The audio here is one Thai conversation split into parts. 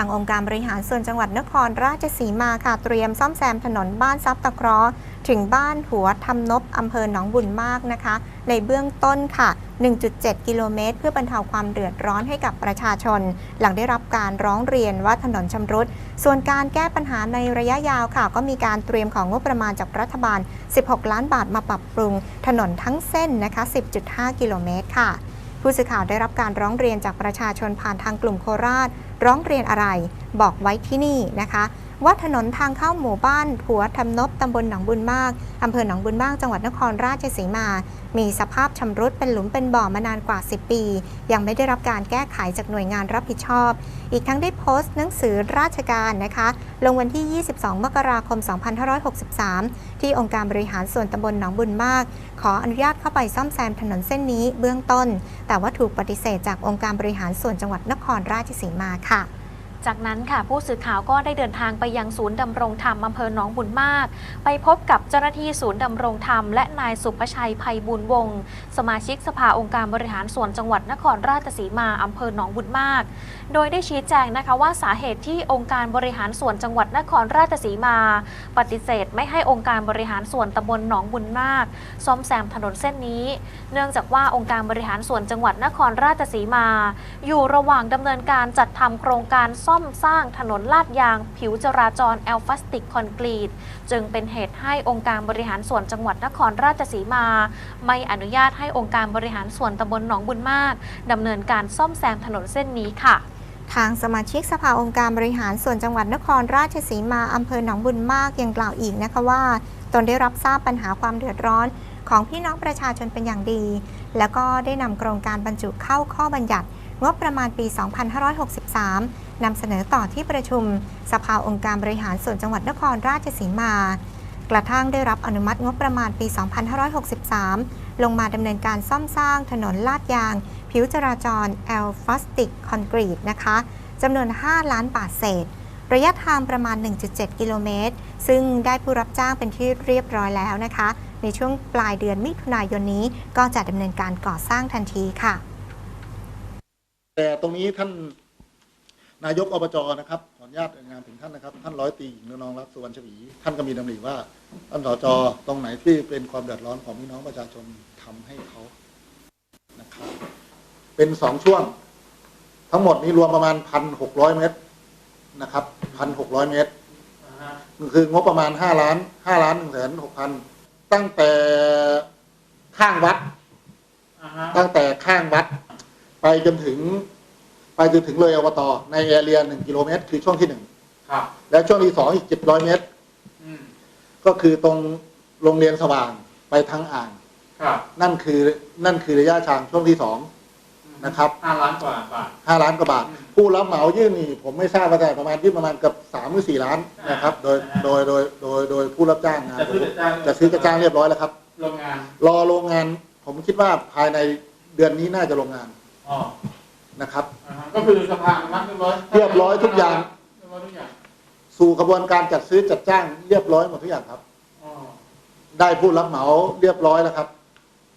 างองค์การบริหารส่วนจังหวัดนครราชสีมาค่ะเตรียมซ่อมแซมถนนบ้านซับตะเคราะห์ถึงบ้านหัวทำนบอำเภอหนองบุญมากนะคะ ในเบื้องต้นค่ะ 1.7 กิโลเมตร เพื่อบรรเทาความเดือดร้อนให้กับประชาชน หลังได้รับการร้องเรียนว่าถนนชำรุด ส่วนการแก้ปัญหาในระยะยาวค่ะ ก็มีการเตรียมของงบประมาณจากรัฐบาล 16 ล้านบาทมาปรับปรุง ถนนทั้งเส้นนะคะ 10.5 กิโลเมตรค่ะ ผู้สื่อข่าวได้รับการร้องเรียนจากประชาชนผ่านทางกลุ่มโคราช ร้องเรียนอะไร บอกไว้ที่นี่นะคะ ว่าถนนทางเข้าหมู่บ้านผัวทำนบตำบลหนองบุญมากอำเภอหนองบุญมากจังหวัดนครราชสีมา มีสภาพชำรุดเป็นหลุมเป็นบ่อมานานกว่า 10 ปี ยังไม่ได้รับการแก้ไขจากหน่วยงานรับผิดชอบ อีกทั้งได้โพสต์หนังสือราชการนะคะ ลงวันที่ 22 มกราคม 2563 ที่องค์การบริหารส่วนตำบลหนองบุญมาก ขออนุญาตเข้าไปซ่อมแซมถนนเส้นนี้เบื้องต้น แต่ว่าถูกปฏิเสธจากองค์การบริหารส่วนจังหวัดนครราชสีมาค่ะ จากนั้นค่ะผู้สื่อข่าวก็ได้เดินทางไปยังศูนย์ดำรงธรรมอำเภอหนองบุญมาก ไปพบกับเจ้าหน้าที่ศูนย์ดำรงธรรมและนายสุภชัยภัยบุญวงศ์สมาชิกสภาองค์การบริหารส่วนจังหวัดนครราชสีมาอำเภอหนองบุญมาก โดยได้ชี้แจงนะคะว่าสาเหตุที่องค์การบริหารส่วนจังหวัดนครราชสีมา ปฏิเสธ ไม่ให้องค์การบริหารส่วนตำบลหนองบุญมากซ่อมแซมถนนเส้นนี้ เนื่องจากว่าองค์การบริหารส่วนจังหวัดนครราชสีมา อยู่ระหว่างดำเนินการจัดทำโครงการซ่อมสร้างถนนลาดยาง ผิวจราจรแอลฟาสติกคอนกรีต จึงเป็นเหตุให้องค์การบริหารส่วนจังหวัดนครราชสีมา ไม่อนุญาตให้องค์การบริหารส่วนตำบลหนองบุญมากดำเนินการซ่อมแซมถนนเส้นนี้ค่ะทางสมาชิกสภาองค์การบริหารส่วนจังหวัดนครราชสีมาอำเภอหนองบุญมากยังกล่าวอีกนะคะว่า ตนได้รับทราบปัญหาความเดือดร้อน ของพี่น้องประชาชนเป็นอย่างดี แล้วก็ได้นำโครงการบรรจุเข้าข้อบัญญัติ งบประมาณปี 2563 นำเสนอต่อที่ประชุม สภาองค์การบริหารส่วนจังหวัดนครราชสีมา กระทั่งได้รับอนุมัติงบประมาณปี 2563 ลงมาดำเนินการซ่อมสร้างถนนลาดยาง ผิวจราจรแอลฟาสติกคอนกรีตนะคะจำนวน 5 ล้านบาทเศษ ระยะทางประมาณ 1.7 กิโลเมตร ซึ่งได้ผู้รับจ้างเป็นที่เรียบร้อยแล้วนะคะ ในช่วงปลายเดือนมิถุนายนนี้ก็จะดำเนินการก่อสร้างทันทีค่ะ แต่ตรงนี้ท่านนายกอบจนะครับขออนุญาตรายงานถึงท่านนะครับ ท่านร้อยตรีหญิงนองรักสุวรรณชวีท่านก็มีดำริว่าท่านสจตรงไหนที่เป็นความเดือดร้อนของพี่น้องประชาชนทำให้เขานะครับเป็นสองช่วง ทั้งหมดนี้รวมประมาณพันหกร้อยเมตรนะครับพันหกร้อยเมตรคืองบประมาณห้าล้านห้าล้านหนึ่งแสนหกพันตั้งแต่ข้างวัด ตั้งแต่ข้างวัด ไปจนถึง ไปจนถึงเลยอบตในแอเรียหนึ่งกิโลเมตร คือช่วงที่หนึ่งครับ แล้วช่วงที่สองอีกเจ็ดร้อยเมตรอืมก็คือตรงโรงเรียนสว่างไปทางอ่างครับนั่นคือนั่นคือระยะทางช่วงที่สองนะครับห้าล้านกว่าบาทห้าล้านกว่าบาทอืมผู้รับเหมายื่นนี่ผมไม่ทราบว่าแต่ประมาณยื่นประมาณเกับสามหรือสี่ล้านนะครับ โดยอ่าโดยโดยโดยโดยผู้รับจ้างงานจะซื้อจะจ้างจะซื้อกระจ้างเรียบร้อยแล้วครับ โรงงาน รอโรงงาน ผมคิดว่าภายในเดือนนี้น่าจะโรงงาน อ๋อนะครับ อ่าฮะก็คือสภาอนุมัติเรียบร้อยเรียบร้อยทุกอย่าง เรียบร้อยทุกอย่างสู่กระบวนการจัดซื้อจัดจ้างเรียบร้อยหมดทุกอย่างครับ อ๋อได้ผู้รับเหมาเรียบร้อยแล้วครับ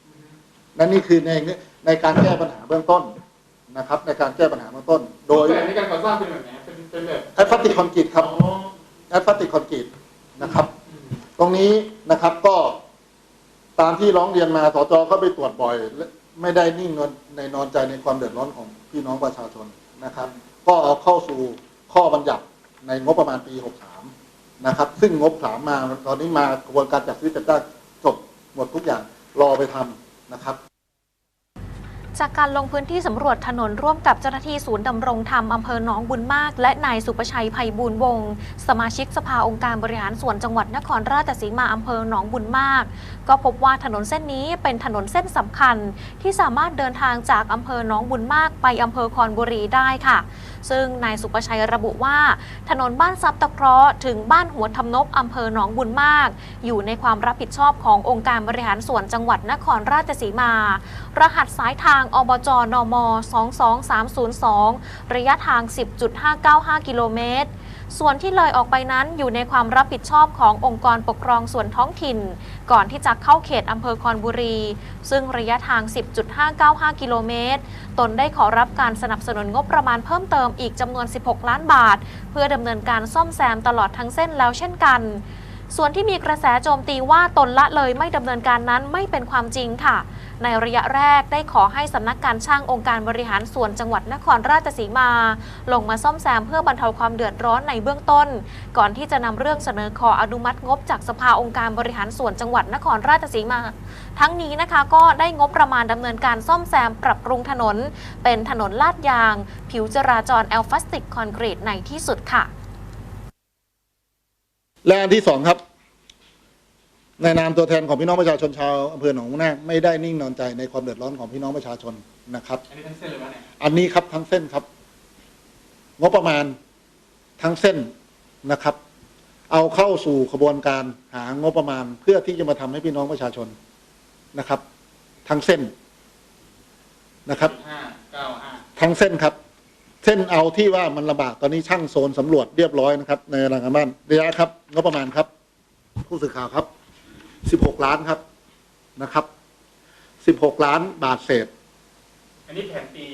อืมนั่นนี่คือในในการแก้ปัญหาเบื้องต้นนะครับ ในการแก้ปัญหาเบื้องต้น โดยแบบในการก่อสร้างเป็นแบบไหนเป็นเป็นแบบแอสฟัติกคอนกรีตครับอ๋อแอสฟัติกคอนกรีตนะครับ อืมตรงนี้นะครับก็ตามที่ร้องเรียนมาสจก็ไปตรวจบ่อยและ ไม่ได้นิ่งนอนในนอนใจในความเดือดร้อนของพี่น้องประชาชนนะครับ ก็เอาเข้าสู่ข้อบัญญัติในงบประมาณปี 63 นะครับ ซึ่งงบถามมาตอนนี้มากระบวนการจัดซื้อจัดจ้างจบหมดทุกอย่างรอไปทำนะครับ จากการลงพื้นที่สำรวจถนนร่วมกับเจ้าหน้าที่ศูนย์ดำรงธรรมอำเภอหนองบุญมาก และนายสุประชัยภัยบูลย์วงศ์สมาชิกสภาองค์การบริหารส่วนจังหวัดนครราชสีมาอำเภอหนองบุญมาก ก็พบว่าถนนเส้นนี้เป็นถนนเส้นสำคัญ ที่สามารถเดินทางจากอำเภอหนองบุญมาก ไปอำเภอคอนบุรีได้ค่ะ ซึ่งนายสุประชัยระบุว่า ถนนบ้านซับตะเคราะห์ถึงบ้านหัวทำนบอำเภอหนองบุญมาก อยู่ในความรับผิดชอบขององค์การบริหารส่วนจังหวัดนครราชสีมา รหัสสายทางางอบจนม 22302 ระยะทาง 10.595 กิโลเมตร ส่วนที่เลยออกไปนั้นอยู่ในความรับผิดชอบขององค์กรปกครองส่วนท้องถิ่น ก่อนที่จะเข้าเขตอำเภอคอนบุรี ซึ่งระยะทาง 10.595 กิโลเมตร ตนได้ขอรับการสนับสนุนงบประมาณเพิ่มเติมอีกจำนวน 16 ล้านบาท เพื่อดำเนินการซ่อมแซมตลอดทั้งเส้นแล้วเช่นกันส่วนที่มีกระแสโจมตีว่าตนละเลยไม่ดำเนินการนั้นไม่เป็นความจริงค่ะ ในระยะแรกได้ขอให้สำนักการช่างองค์การบริหารส่วนจังหวัดนครราชสีมา ลงมาซ่อมแซมเพื่อบรรเทาความเดือดร้อนในเบื้องต้น ก่อนที่จะนำเรื่องเสนอขออนุมัติงบจากสภาองค์การบริหารส่วนจังหวัดนครราชสีมา ทั้งนี้นะคะก็ได้งบประมาณดำเนินการซ่อมแซมปรับปรุงถนน เป็นถนนลาดยาง ผิวจราจรแอลฟาสติกคอนกรีตในที่สุดค่ะและอันที่สองครับ ในนามตัวแทนของพี่น้องประชาชนชาวอำเภอหนองนาคไม่ได้นิ่งนอนใจในความเดือดร้อนของพี่น้องประชาชนนะครับ อันนี้ทั้งเส้นเลยวะเนี่ยอันนี้ครับทั้งเส้นครับ งบประมาณทั้งเส้นนะครับ เอาเข้าสู่ขบวนการหางบประมาณเพื่อที่จะมาทำให้พี่น้องประชาชนนะครับ ทั้งเส้นนะครับ ห้าเก้าห้าทั้งเส้นครับ เส้นเอาที่ว่ามันลำบากตอนนี้ช่างโซนสำรวจเรียบร้อยนะครับ ในหลังบ้านระยะครับงบประมาณครับ ผู้สื่อข่าวครับ 16 ล้านครับนะครับ 16 ล้านบาทเศษ อันนี้แผนปี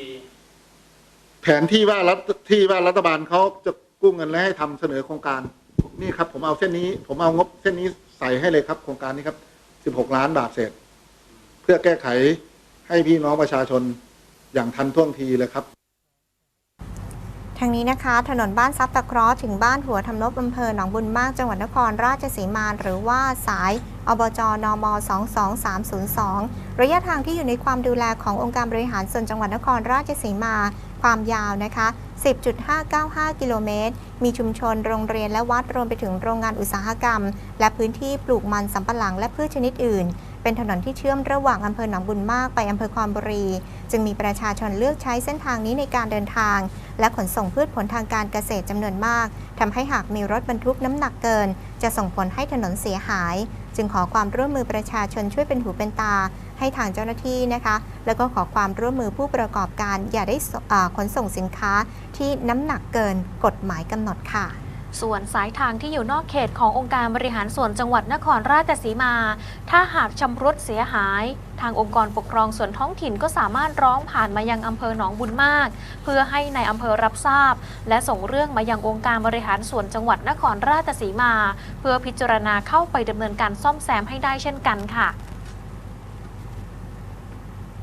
แผนที่ว่ารัฐที่ว่ารัฐบาลเขาจะกู้เงินและให้ทำเสนอโครงการนี่ครับ ผมเอาเส้นนี้ ผมเอางบเส้นนี้ใส่ให้เลยครับ โครงการนี้ครับ 16 ล้านบาทเศษ เพื่อแก้ไขให้พี่น้องประชาชนอย่างทันท่วงทีเลยครับ ทางนี้นะคะ ถนนบ้านซับตะเคราะห์ถึงบ้านหัวทำนบอำเภอหนองบุญมากจังหวัดนครราชสีมาหรือว่าสายอบจนม 22302 ระยะทางที่อยู่ในความดูแลขององค์การบริหารส่วนจังหวัดนครราชสีมา ความยาวนะคะ 10.595 กิโลเมตร มีชุมชนโรงเรียนและวัดรวมไปถึงโรงงานอุตสาหกรรม และพื้นที่ปลูกมันสำปะหลังและพืชชนิดอื่น เป็นถนนที่เชื่อมระหว่างอำเภอหนองบุญมากไปอำเภอคอนบุรี จึงมีประชาชนเลือกใช้เส้นทางนี้ในการเดินทาง และขนส่งพืชผลทางการเกษตรจำนวนมากทำให้หากมีรถบรรทุกน้ำหนักเกิน จะส่งผลให้ถนนเสียหาย จึงขอความร่วมมือประชาชนช่วยเป็นหูเป็นตา ให้ทางเจ้าหน้าที่นะคะ แล้วก็ขอความร่วมมือผู้ประกอบการ อย่าได้ขนส่งสินค้าที่น้ำหนักเกินกฎหมายกำหนดค่ะ ส่วนสายทางที่อยู่นอกเขตขององค์การบริหารส่วนจังหวัดนครราชสีมา ถ้าหากชำรุดเสียหาย ทางองค์กรปกครองส่วนท้องถิ่นก็สามารถร้องผ่านมายังอำเภอหนองบุญมาก เพื่อให้ในอำเภอรับทราบ และส่งเรื่องมายังองค์การบริหารส่วนจังหวัดนครราชสีมา เพื่อพิจารณาเข้าไปดำเนินการซ่อมแซมให้ได้เช่นกันค่ะ